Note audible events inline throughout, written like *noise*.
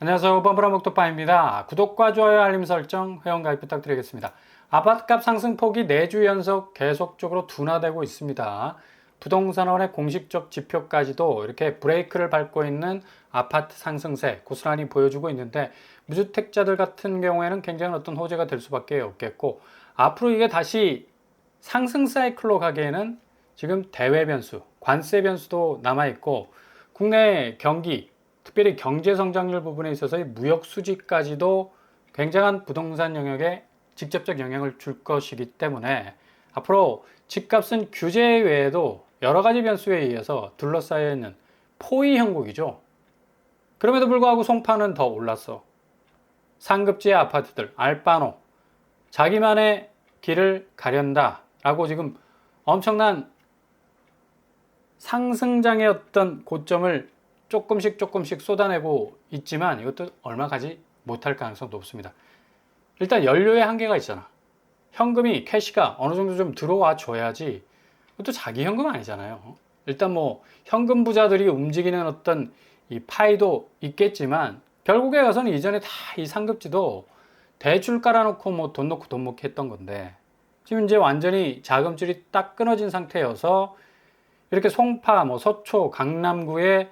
안녕하세요. 범브라 목토파입니다. 구독과 좋아요, 알림 설정, 회원가입 부탁드리겠습니다. 아파트값 상승폭이 4주 연속 계속적으로 둔화되고 있습니다. 부동산원의 공식적 지표까지도 이렇게 브레이크를 밟고 있는 아파트 상승세 고스란히 보여주고 있는데 무주택자들 같은 경우에는 굉장히 어떤 호재가 될 수밖에 없겠고 앞으로 이게 다시 상승 사이클로 가기에는 지금 대외 변수, 관세 변수도 남아 있고 국내 경기 특별히 경제 성장률 부분에 있어서의 무역 수지까지도 굉장한 부동산 영역에 직접적 영향을 줄 것이기 때문에 앞으로 집값은 규제 외에도 여러 가지 변수에 의해서 둘러싸여 있는 포위 형국이죠. 그럼에도 불구하고 송파는 더 올랐어. 상급지의 아파트들, 알바노, 자기만의 길을 가련다. 라고 지금 엄청난 상승장의 어떤 고점을 조금씩 조금씩 쏟아내고 있지만 이것도 얼마 가지 못할 가능성 높습니다. 일단 연료의 한계가 있잖아. 현금이 캐시가 어느 정도 좀 들어와 줘야지 이것도 자기 현금 아니잖아요. 일단 뭐 현금 부자들이 움직이는 어떤 이 파이도 있겠지만 결국에 가서는 이전에 다 이 상급지도 대출 깔아놓고 뭐돈 놓고 돈 먹기 했던 건데 지금 이제 완전히 자금줄이 딱 끊어진 상태여서 이렇게 송파, 뭐 서초, 강남구에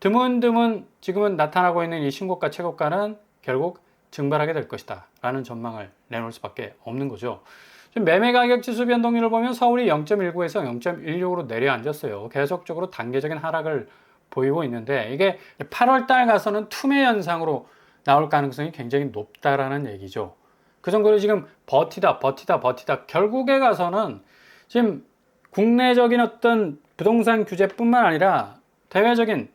드문드문 지금은 나타나고 있는 이 신고가 최고가는 결국 증발하게 될 것이다 라는 전망을 내놓을 수밖에 없는 거죠. 매매 가격 지수 변동률을 보면 서울이 0.19에서 0.16으로 내려앉았어요. 계속적으로 단계적인 하락을 보이고 있는데 이게 8월 달 가서는 투매 현상으로 나올 가능성이 굉장히 높다라는 얘기죠. 그 정도로 지금 버티다 버티다 버티다 결국에 가서는 지금 국내적인 어떤 부동산 규제뿐만 아니라 대외적인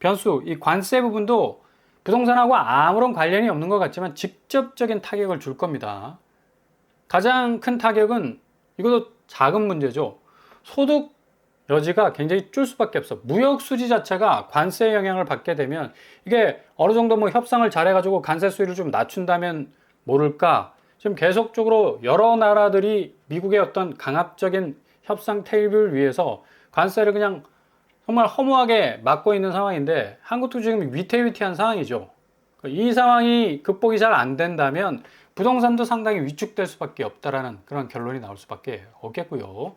변수, 이 관세 부분도 부동산하고 아무런 관련이 없는 것 같지만 직접적인 타격을 줄 겁니다. 가장 큰 타격은 이것도 작은 문제죠. 소득 여지가 굉장히 줄 수밖에 없어. 무역 수지 자체가 관세 영향을 받게 되면 이게 어느 정도 뭐 협상을 잘해가지고 관세 수위를 좀 낮춘다면 모를까. 지금 계속적으로 여러 나라들이 미국의 어떤 강압적인 협상 테이블 위에서 관세를 그냥 정말 허무하게 막고 있는 상황인데 한국도 지금 위태위태한 상황이죠. 이 상황이 극복이 잘 안 된다면 부동산도 상당히 위축될 수밖에 없다라는 그런 결론이 나올 수밖에 없겠고요.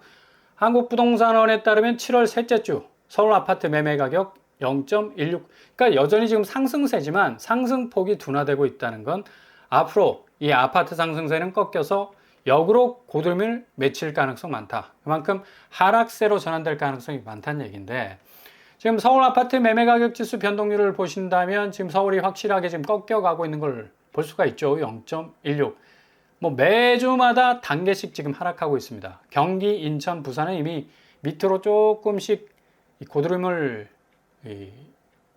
한국 부동산원에 따르면 7월 셋째 주 서울 아파트 매매 가격 0.16 그러니까 여전히 지금 상승세지만 상승폭이 둔화되고 있다는 건 앞으로 이 아파트 상승세는 꺾여서 역으로 고름을 맺힐 가능성 많다. 그만큼 하락세로 전환될 가능성이 많다는 얘기인데 지금 서울 아파트 매매 가격 지수 변동률을 보신다면 지금 서울이 확실하게 지금 꺾여가고 있는 걸 볼 수가 있죠. 0.16. 뭐 매주마다 단계씩 지금 하락하고 있습니다. 경기, 인천, 부산은 이미 밑으로 조금씩 고드름을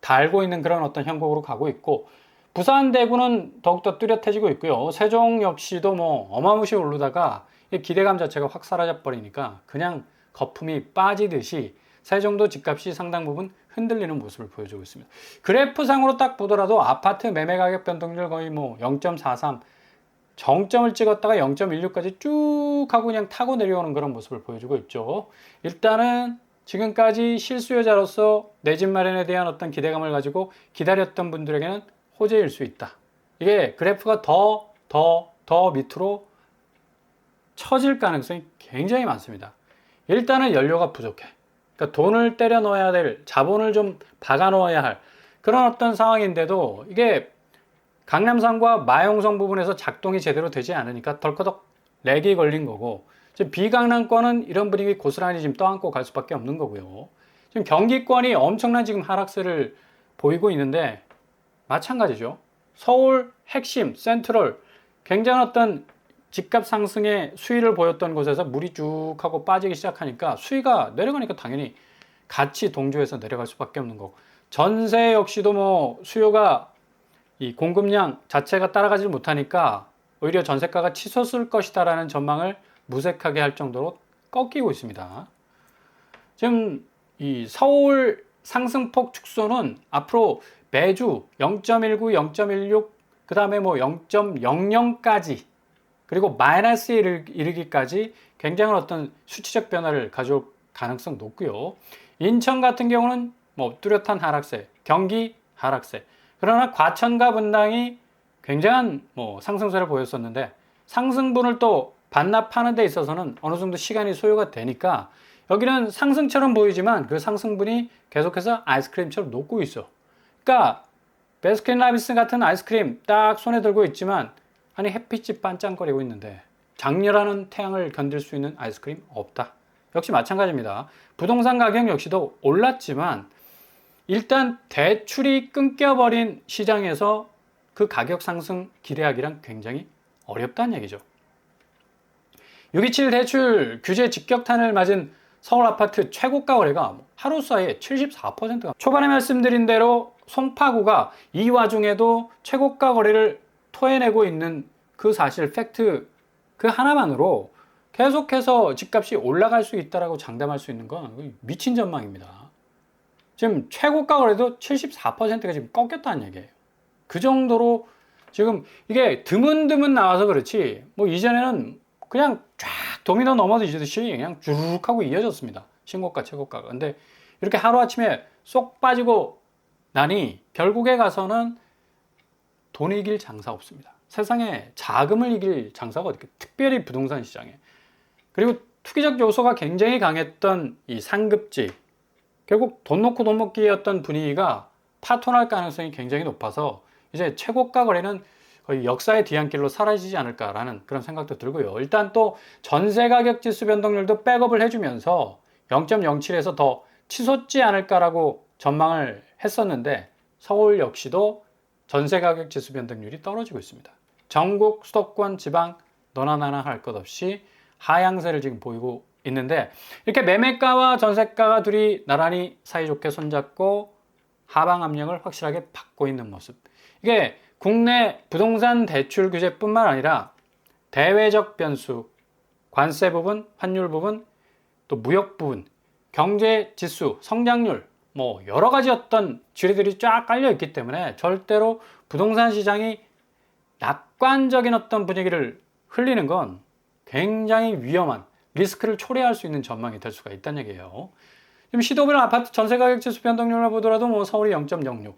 달고 있는 그런 어떤 형국으로 가고 있고 부산 대구는 더욱더 뚜렷해지고 있고요. 세종 역시도 뭐 어마무시 오르다가 기대감 자체가 확 사라져 버리니까 그냥 거품이 빠지듯이 세종도 집값이 상당 부분 흔들리는 모습을 보여주고 있습니다. 그래프상으로 딱 보더라도 아파트 매매 가격 변동률 거의 뭐 0.43, 정점을 찍었다가 0.16까지 쭉 하고 그냥 타고 내려오는 그런 모습을 보여주고 있죠. 일단은 지금까지 실수요자로서 내 집 마련에 대한 어떤 기대감을 가지고 기다렸던 분들에게는 호재일 수 있다. 이게 그래프가 더, 더, 더 밑으로 처질 가능성이 굉장히 많습니다. 일단은 연료가 부족해. 그러니까 돈을 때려 넣어야 될, 자본을 좀 박아 넣어야 할 그런 어떤 상황인데도 이게 강남상과 마용성 부분에서 작동이 제대로 되지 않으니까 덜커덕 렉이 걸린 거고 지금 비강남권은 이런 분위기 고스란히 지금 떠안고 갈 수밖에 없는 거고요. 지금 경기권이 엄청난 지금 하락세를 보이고 있는데 마찬가지죠. 서울 핵심 센트럴 굉장한 어떤 집값 상승의 수위를 보였던 곳에서 물이 쭉 하고 빠지기 시작하니까 수위가 내려가니까 당연히 같이 동조해서 내려갈 수밖에 없는 거고 전세 역시도 뭐 수요가 이 공급량 자체가 따라가지 못하니까 오히려 전세가가 치솟을 것이다라는 전망을 무색하게 할 정도로 꺾이고 있습니다. 지금 이 서울 상승폭 축소는 앞으로 매주 0.19, 0.16, 그 다음에 뭐 0.00까지 그리고 마이너스에 이르기까지 굉장한 어떤 수치적 변화를 가져올 가능성 높고요. 인천 같은 경우는 뭐 뚜렷한 하락세, 경기 하락세, 그러나 과천과 분당이 굉장한 뭐 상승세를 보였었는데 상승분을 또 반납하는 데 있어서는 어느 정도 시간이 소요가 되니까 여기는 상승처럼 보이지만 그 상승분이 계속해서 아이스크림처럼 녹고 있어. 그러니까 베스킨 라빈스 같은 아이스크림 딱 손에 들고 있지만 아니 햇빛이 반짝거리고 있는데 장렬하는 태양을 견딜 수 있는 아이스크림 없다. 역시 마찬가지입니다. 부동산 가격 역시도 올랐지만 일단 대출이 끊겨버린 시장에서 그 가격 상승 기대하기란 굉장히 어렵다는 얘기죠. 627 대출 규제 직격탄을 맞은 서울 아파트 최고가 거래가 하루 사이에 74%가 초반에 말씀드린 대로 송파구가 이 와중에도 최고가 거래를 토해내고 있는 그 사실 팩트 그 하나만으로 계속해서 집값이 올라갈 수 있다라고 장담할 수 있는 건 미친 전망입니다. 지금 최고가 거래도 74%가 지금 꺾였다는 얘기예요. 그 정도로 지금 이게 드문드문 나와서 그렇지 뭐 이전에는 그냥 쫙 도미노 넘어지듯이 그냥 주르륵 하고 이어졌습니다. 신고가 최고가가. 근데 이렇게 하루아침에 쏙 빠지고 나니 결국에 가서는 돈 이길 장사 없습니다. 세상에 자금을 이길 장사가 어떻게 특별히 부동산 시장에 그리고 투기적 요소가 굉장히 강했던 이 상급지 결국 돈 놓고 돈 먹기였던 분위기가 파토날 가능성이 굉장히 높아서 이제 최고가 거래는 거의 역사의 뒤안길로 사라지지 않을까라는 그런 생각도 들고요. 일단 또 전세 가격 지수 변동률도 백업을 해주면서 0.07에서 더 치솟지 않을까라고 전망을 했었는데 서울 역시도 전세 가격 지수 변동률이 떨어지고 있습니다. 전국 수도권 지방 너나 나나 할 것 없이 하향세를 지금 보이고 있는데 이렇게 매매가와 전세가가 둘이 나란히 사이좋게 손잡고 하방 압력을 확실하게 받고 있는 모습. 이게 국내 부동산 대출 규제뿐만 아니라 대외적 변수, 관세 부분, 환율 부분, 또 무역 부분, 경제 지수, 성장률, 뭐 여러 가지 어떤 지뢰들이 쫙 깔려 있기 때문에 절대로 부동산 시장이 낙관적인 어떤 분위기를 흘리는 건 굉장히 위험한 리스크를 초래할 수 있는 전망이 될 수가 있다는 얘기예요. 지금 시도별 아파트 전세 가격 지수 변동률을 보더라도 뭐 서울이 0.06,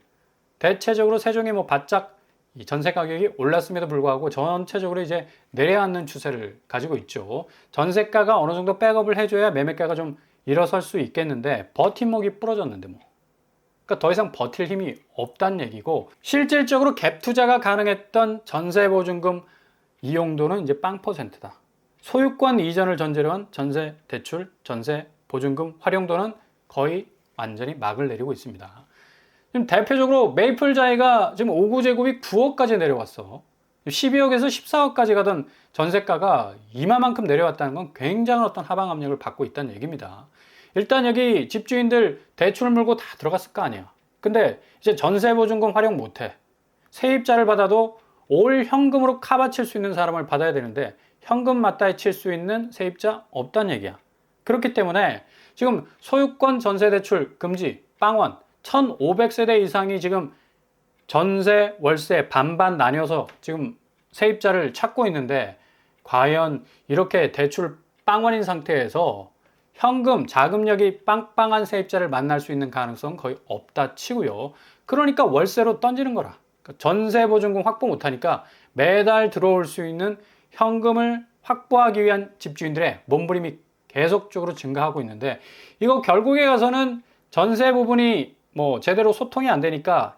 대체적으로 세종이 뭐 바짝 이 전세 가격이 올랐음에도 불구하고 전체적으로 이제 내려앉는 추세를 가지고 있죠. 전세가가 어느 정도 백업을 해줘야 매매가가 좀 일어설 수 있겠는데 버팀목이 부러졌는데 뭐. 그러니까 더 이상 버틸 힘이 없다는 얘기고 실질적으로 갭 투자가 가능했던 전세 보증금 이용도는 이제 빵 퍼센트다. 소유권 이전을 전제로 한 전세 대출, 전세 보증금 활용도는 거의 완전히 막을 내리고 있습니다. 지금 대표적으로 메이플 자이가 지금 5구 제곱이 9억까지 내려왔어. 12억에서 14억까지 가던 전세가가 이마만큼 내려왔다는 건 굉장한 어떤 하방 압력을 받고 있다는 얘기입니다. 일단 여기 집주인들 대출 물고 다 들어갔을 거 아니야. 근데 이제 전세 보증금 활용 못해. 세입자를 받아도 올 현금으로 카바칠 수 있는 사람을 받아야 되는데 현금 맞다에 칠수 있는 세입자 없다는 얘기야. 그렇기 때문에 지금 소유권 전세 대출 금지 빵원 1,500세대 이상이 지금 전세, 월세 반반 나뉘어서 지금 세입자를 찾고 있는데 과연 이렇게 대출 빵원인 상태에서 현금, 자금력이 빵빵한 세입자를 만날 수 있는 가능성은 거의 없다 치고요. 그러니까 월세로 던지는 거라. 그러니까 전세 보증금 확보 못하니까 매달 들어올 수 있는 현금을 확보하기 위한 집주인들의 몸부림이 계속적으로 증가하고 있는데 이거 결국에 가서는 전세 부분이 뭐 제대로 소통이 안 되니까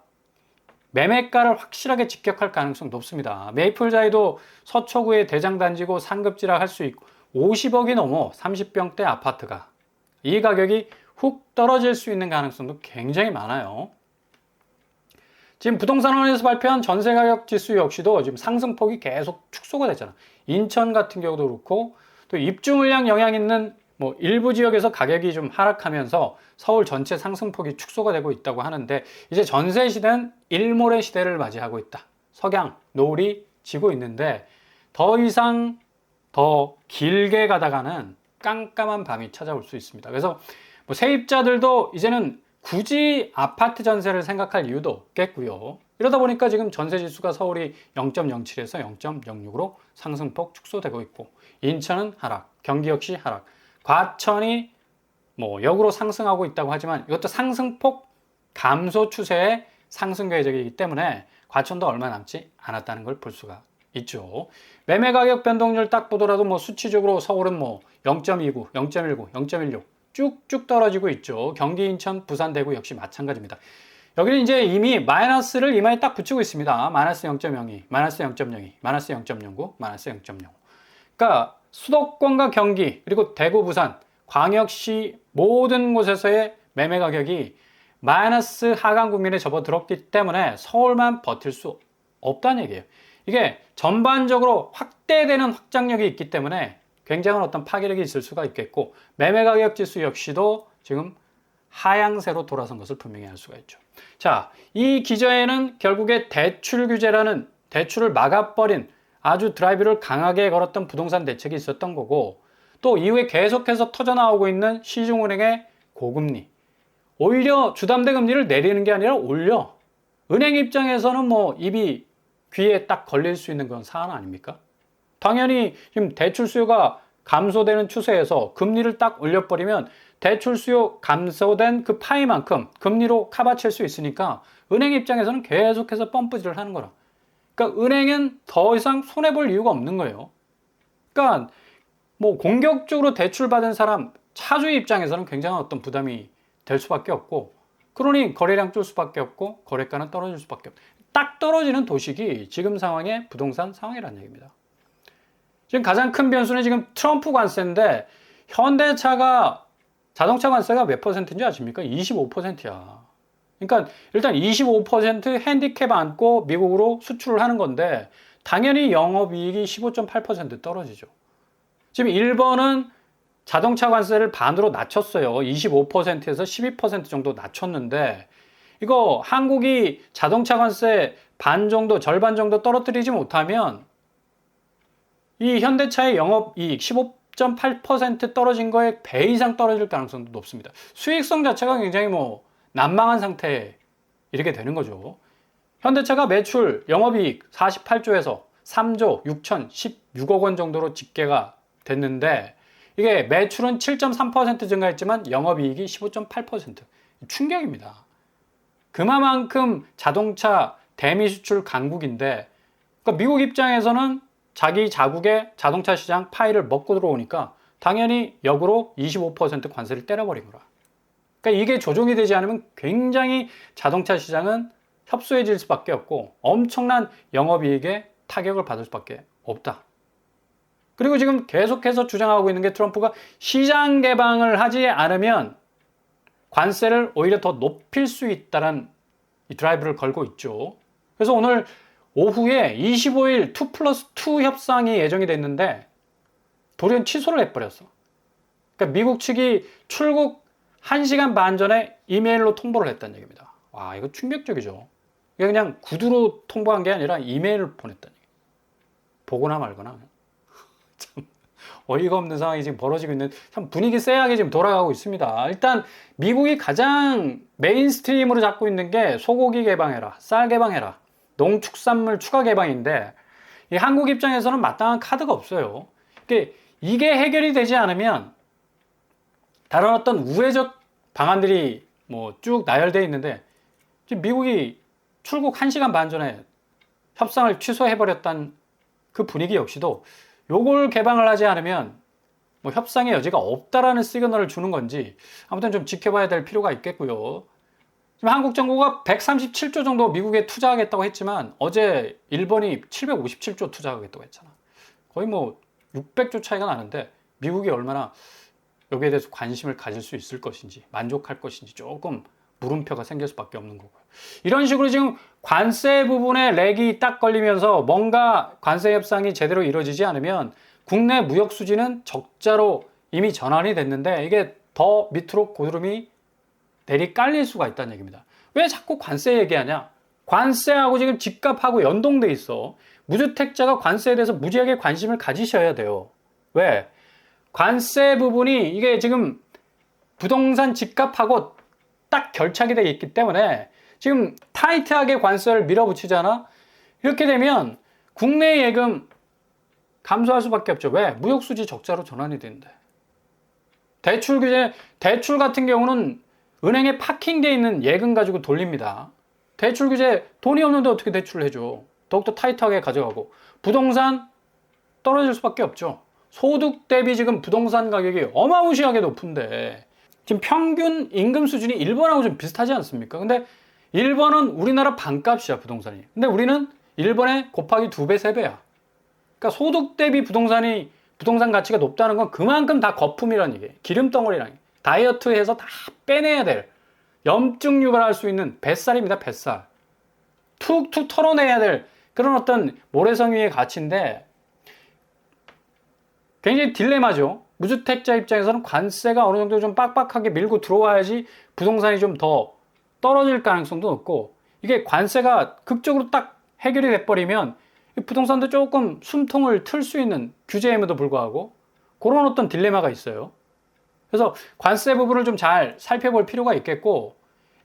매매가를 확실하게 직격할 가능성 높습니다. 메이플자이도 서초구의 대장단지고 상급지라 할 수 있고 50억이 넘어 30평대 아파트가 이 가격이 훅 떨어질 수 있는 가능성도 굉장히 많아요. 지금 부동산원에서 발표한 전세 가격 지수 역시도 지금 상승폭이 계속 축소가 됐잖아. 인천 같은 경우도 그렇고 또 입주 물량 영향 있는 뭐 일부 지역에서 가격이 좀 하락하면서 서울 전체 상승폭이 축소가 되고 있다고 하는데 이제 전세 시대는 일몰의 시대를 맞이하고 있다. 석양, 노을이 지고 있는데 더 이상 더 길게 가다가는 깜깜한 밤이 찾아올 수 있습니다. 그래서 뭐 세입자들도 이제는 굳이 아파트 전세를 생각할 이유도 없겠고요. 이러다 보니까 지금 전세 지수가 서울이 0.07에서 0.06으로 상승폭 축소되고 있고 인천은 하락, 경기 역시 하락, 과천이 뭐 역으로 상승하고 있다고 하지만 이것도 상승폭 감소 추세에 상승 궤적이기 때문에 과천도 얼마 남지 않았다는 걸 볼 수가 있죠. 매매 가격 변동률 딱 보더라도 뭐 수치적으로 서울은 뭐 0.29, 0.19, 0.16 쭉쭉 떨어지고 있죠. 경기, 인천, 부산, 대구 역시 마찬가지입니다. 여기는 이제 이미 마이너스를 이마에 딱 붙이고 있습니다. 마이너스 0.02, 마이너스 0.02, 마이너스 0.09, 마이너스 0.05. 그러니까 수도권과 경기 그리고 대구, 부산, 광역시 모든 곳에서의 매매 가격이 마이너스 하강 국면에 접어들었기 때문에 서울만 버틸 수 없다는 얘기예요. 이게 전반적으로 확대되는 확장력이 있기 때문에 굉장한 어떤 파괴력이 있을 수가 있겠고 매매 가격 지수 역시도 지금 하향세로 돌아선 것을 분명히 알 수가 있죠. 자, 이 기저에는 결국에 대출 규제라는 대출을 막아버린 아주 드라이브를 강하게 걸었던 부동산 대책이 있었던 거고 또 이후에 계속해서 터져나오고 있는 시중은행의 고금리 오히려 주담대 금리를 내리는 게 아니라 올려 은행 입장에서는 뭐 입이 귀에 딱 걸릴 수 있는 그런 사안 아닙니까? 당연히 지금 대출 수요가 감소되는 추세에서 금리를 딱 올려버리면 대출 수요 감소된 그 파이만큼 금리로 카바칠 수 있으니까 은행 입장에서는 계속해서 펌프질을 하는 거라. 그러니까 은행은 더 이상 손해 볼 이유가 없는 거예요. 그러니까 뭐 공격적으로 대출 받은 사람 차주의 입장에서는 굉장한 어떤 부담이 될 수밖에 없고 그러니 거래량 줄 수밖에 없고 거래가는 떨어질 수밖에 없고 딱 떨어지는 도식이 지금 상황의 부동산 상황이라는 얘기입니다. 지금 가장 큰 변수는 지금 트럼프 관세인데 현대차가 자동차 관세가 몇 퍼센트인지 아십니까? 25%야. 그러니까 일단 25% 핸디캡 안고 미국으로 수출을 하는 건데 당연히 영업이익이 15.8% 떨어지죠. 지금 일본은 자동차 관세를 반으로 낮췄어요. 25%에서 12% 정도 낮췄는데 이거 한국이 자동차 관세 반 정도, 절반 정도 떨어뜨리지 못하면 이 현대차의 영업이익 15.8% 떨어진 거에 배 이상 떨어질 가능성도 높습니다. 수익성 자체가 굉장히 뭐 난망한 상태에 이렇게 되는 거죠. 현대차가 매출 영업이익 48조에서 3조 6,016억 원 정도로 집계가 됐는데 이게 매출은 7.3% 증가했지만 영업이익이 15.8% 충격입니다. 그만큼 자동차 대미 수출 강국인데 그러니까 미국 입장에서는 자기 자국의 자동차 시장 파이를 먹고 들어오니까 당연히 역으로 25% 관세를 때려버린 거라. 그러니까 이게 조정이 되지 않으면 굉장히 자동차 시장은 협소해질 수밖에 없고 엄청난 영업이익에 타격을 받을 수밖에 없다. 그리고 지금 계속해서 주장하고 있는 게 트럼프가 시장 개방을 하지 않으면 관세를 오히려 더 높일 수 있다는 이 드라이브를 걸고 있죠. 그래서 오늘 오후에 25일 2 플러스 2 협상이 예정이 됐는데 돌연 취소를 해버렸어. 그러니까 미국 측이 출국 1시간 반 전에 이메일로 통보를 했다는 얘기입니다. 와, 이거 충격적이죠. 그냥 구두로 통보한 게 아니라 이메일을 보냈다는 얘기. 보거나 말거나. *laughs* 참 어이가 없는 상황이 지금 벌어지고 있는 참 분위기 쎄하게 지금 돌아가고 있습니다. 일단 미국이 가장 메인스트림으로 잡고 있는 게 소고기 개방해라, 쌀 개방해라, 농축산물 추가 개방인데 이 한국 입장에서는 마땅한 카드가 없어요. 이게 해결이 되지 않으면 다른 어떤 우회적 방안들이 뭐 쭉 나열되어 있는데 지금 미국이 출국 1시간 반 전에 협상을 취소해버렸던 그 분위기 역시도 요걸 개방을 하지 않으면 뭐 협상의 여지가 없다라는 시그널을 주는 건지 아무튼 좀 지켜봐야 될 필요가 있겠고요. 지금 한국 정부가 137조 정도 미국에 투자하겠다고 했지만 어제 일본이 757조 투자하겠다고 했잖아. 거의 뭐 600조 차이가 나는데 미국이 얼마나 여기에 대해서 관심을 가질 수 있을 것인지 만족할 것인지 조금 물음표가 생길 수밖에 없는 거고요. 이런 식으로 지금 관세 부분에 렉이 딱 걸리면서 뭔가 관세 협상이 제대로 이루어지지 않으면 국내 무역 수지는 적자로 이미 전환이 됐는데 이게 더 밑으로 고드름이 내리 깔릴 수가 있다는 얘기입니다. 왜 자꾸 관세 얘기하냐? 관세하고 지금 집값하고 연동돼 있어. 무주택자가 관세에 대해서 무지하게 관심을 가지셔야 돼요. 왜? 관세 부분이 이게 지금 부동산 집값하고 딱 결착이 되어 있기 때문에 지금 타이트하게 관세를 밀어붙이잖아. 이렇게 되면 국내 예금 감소할 수밖에 없죠. 왜? 무역 수지 적자로 전환이 되는데. 대출 규제, 대출 같은 경우는 은행에 파킹되어 있는 예금 가지고 돌립니다. 대출 규제 돈이 없는데 어떻게 대출을 해줘? 더욱더 타이트하게 가져가고 부동산 떨어질 수밖에 없죠. 소득 대비 지금 부동산 가격이 어마무시하게 높은데 지금 평균 임금 수준이 일본하고 좀 비슷하지 않습니까? 근데 일본은 우리나라 반값이야 부동산이. 근데 우리는 일본에 곱하기 두 배, 세 배야. 그러니까 소득 대비 부동산이 부동산 가치가 높다는 건 그만큼 다 거품이라는 얘기예요. 기름덩어리라는 얘기예요. 다이어트해서 다 빼내야 될 염증 유발할 수 있는 뱃살입니다. 뱃살. 툭툭 털어내야 될 그런 어떤 모래성 위의 가치인데 굉장히 딜레마죠. 무주택자 입장에서는 관세가 어느 정도 좀 빡빡하게 밀고 들어와야지 부동산이 좀 더 떨어질 가능성도 높고 이게 관세가 극적으로 딱 해결이 돼버리면 부동산도 조금 숨통을 틀 수 있는 규제임에도 불구하고 그런 어떤 딜레마가 있어요. 그래서 관세 부분을 좀 잘 살펴볼 필요가 있겠고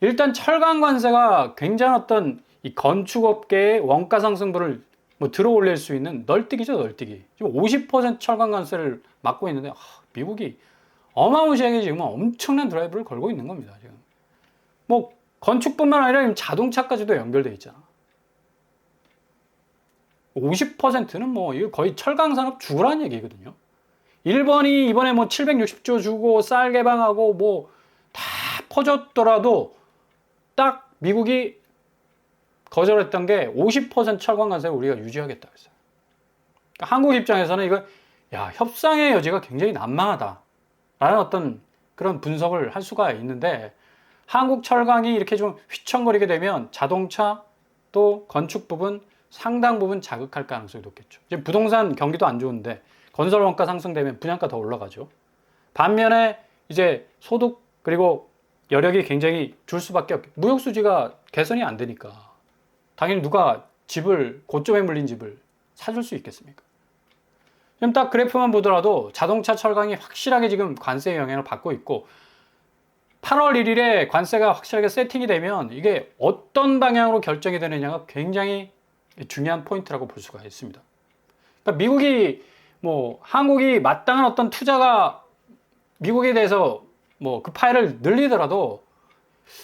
일단 철강 관세가 굉장히 어떤 이 건축업계의 원가 상승분을 뭐 들어올릴 수 있는 널뛰기죠 널뛰기. 지금 50% 철강 관세를 막고 있는데 아, 미국이 어마무시하게 지금 엄청난 드라이브를 걸고 있는 겁니다 지금. 뭐 건축뿐만 아니라 자동차까지도 연결돼 있잖아. 50%는 뭐 이거 거의 철강 산업 죽으라는 얘기거든요. 일본이 이번에 뭐 760조 주고 쌀 개방하고 뭐 다 퍼졌더라도 딱 미국이 거절했던 게 50% 철강 관세를 우리가 유지하겠다 했어요. 그러니까 한국 입장에서는 이거 야 협상의 여지가 굉장히 난망하다 라는 어떤 그런 분석을 할 수가 있는데 한국 철강이 이렇게 좀 휘청거리게 되면 자동차 또 건축 부분 상당 부분 자극할 가능성이 높겠죠. 지금 부동산 경기도 안 좋은데 건설 원가 상승되면 분양가 더 올라가죠. 반면에 이제 소득 그리고 여력이 굉장히 줄 수밖에 없게 무역 수지가 개선이 안 되니까 당연히 누가 집을 고점에 물린 집을 사줄 수 있겠습니까? 지금 딱 그래프만 보더라도 자동차 철강이 확실하게 지금 관세의 영향을 받고 있고 8월 1일에 관세가 확실하게 세팅이 되면 이게 어떤 방향으로 결정이 되느냐가 굉장히 중요한 포인트라고 볼 수가 있습니다. 그러니까 미국이 뭐 한국이 마땅한 어떤 투자가 미국에 대해서 뭐 그 파일을 늘리더라도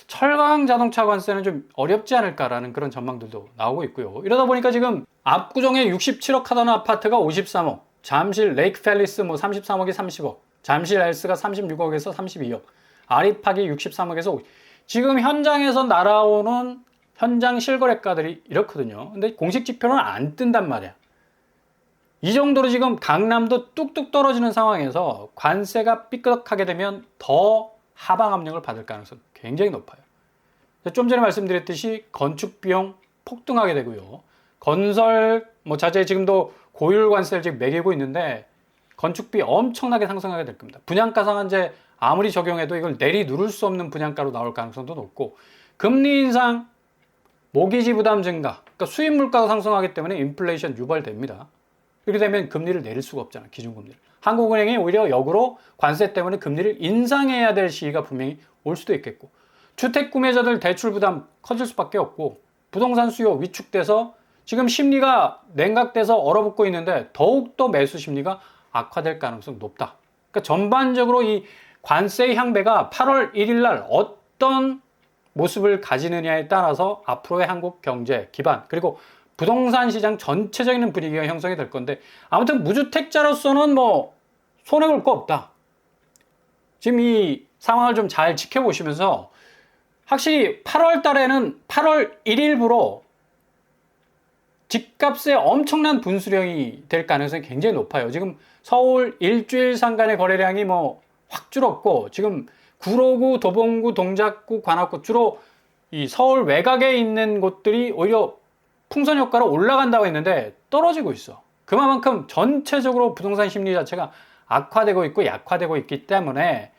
철강 자동차 관세는 좀 어렵지 않을까라는 그런 전망들도 나오고 있고요. 이러다 보니까 지금 압구정에 67억 하던 아파트가 53억, 잠실 레이크 팰리스 뭐 33억에 30억, 잠실 엘스가 36억에서 32억, 아리팍이 63억에서 50억. 지금 현장에서 날아오는 현장 실거래가들이 이렇거든요. 근데 공식 지표는 안 뜬단 말이야. 이 정도로 지금 강남도 뚝뚝 떨어지는 상황에서 관세가 삐끗하게 되면 더 하방 압력을 받을 가능성이 굉장히 높아요. 좀 전에 말씀드렸듯이 건축 비용 폭등하게 되고요. 건설 뭐 자재 지금도 고율 관세를 지금 매기고 있는데 건축비 엄청나게 상승하게 될 겁니다. 분양가 상한제 아무리 적용해도 이걸 내리 누를 수 없는 분양가로 나올 가능성도 높고 금리 인상, 모기지 부담 증가, 그러니까 수입 물가가 상승하기 때문에 인플레이션 유발됩니다. 이렇게 되면 금리를 내릴 수가 없잖아, 기준금리를. 한국은행이 오히려 역으로 관세 때문에 금리를 인상해야 될 시기가 분명히 올 수도 있겠고, 주택 구매자들 대출 부담 커질 수밖에 없고, 부동산 수요 위축돼서 지금 심리가 냉각돼서 얼어붙고 있는데 더욱더 매수 심리가 악화될 가능성이 높다. 그러니까 전반적으로 이 관세 향배가 8월 1일 날 어떤 모습을 가지느냐에 따라서 앞으로의 한국 경제 기반 그리고 부동산 시장 전체적인 분위기가 형성이 될 건데 아무튼 무주택자로서는 뭐 손해 볼 거 없다. 지금 이 상황을 좀 잘 지켜보시면서 확실히 8월 달에는 8월 1일부로 집값에 엄청난 분수령이 될 가능성이 굉장히 높아요. 지금 서울 일주일 상간의 거래량이 뭐 확 줄었고 지금 구로구, 도봉구, 동작구, 관악구 주로 이 서울 외곽에 있는 곳들이 오히려 풍선 효과로 올라간다고 했는데 떨어지고 있어. 그만큼 전체적으로 부동산 심리 자체가 악화되고 있고 약화되고 있기 때문에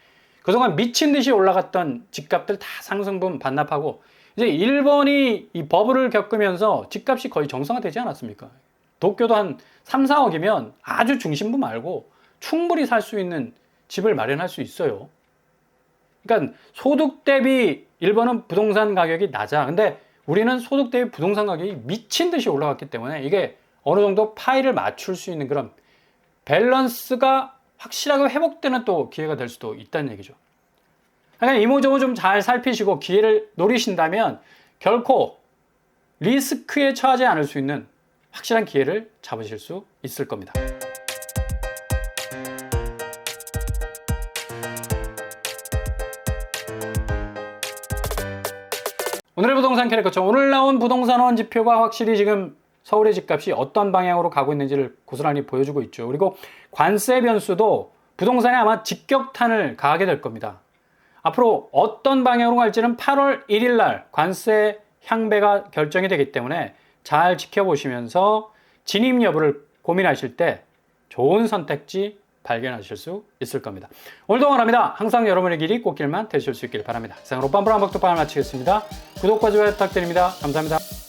그동안 미친 듯이 올라갔던 집값들 다 상승분 반납하고 이제 일본이 이 버블을 겪으면서 집값이 거의 정상화되지 않았습니까? 도쿄도 한 3, 4억이면 아주 중심부 말고 충분히 살 수 있는 집을 마련할 수 있어요. 그러니까 소득 대비 일본은 부동산 가격이 낮아. 근데 우리는 소득 대비 부동산 가격이 미친 듯이 올라갔기 때문에 이게 어느 정도 파일을 맞출 수 있는 그런 밸런스가 확실하게 회복되는 또 기회가 될 수도 있다는 얘기죠. 그러니까 이모저모 좀 잘 살피시고 기회를 노리신다면 결코 리스크에 처하지 않을 수 있는 확실한 기회를 잡으실 수 있을 겁니다. 오늘의 부동산 캐릭터죠. 오늘 나온 부동산원 지표가 확실히 지금 서울의 집값이 어떤 방향으로 가고 있는지를 고스란히 보여주고 있죠. 그리고 관세 변수도 부동산에 아마 직격탄을 가하게 될 겁니다. 앞으로 어떤 방향으로 갈지는 8월 1일 날 관세 향배가 결정이 되기 때문에 잘 지켜보시면서 진입 여부를 고민하실 때 좋은 선택지 발견하실 수 있을 겁니다. 오늘도 응원합니다. 항상 여러분의 길이 꽃길만 되실 수 있길 바랍니다. 이상으로 빰브라 한박도방을 마치겠습니다. 구독과 좋아요 부탁드립니다. 감사합니다.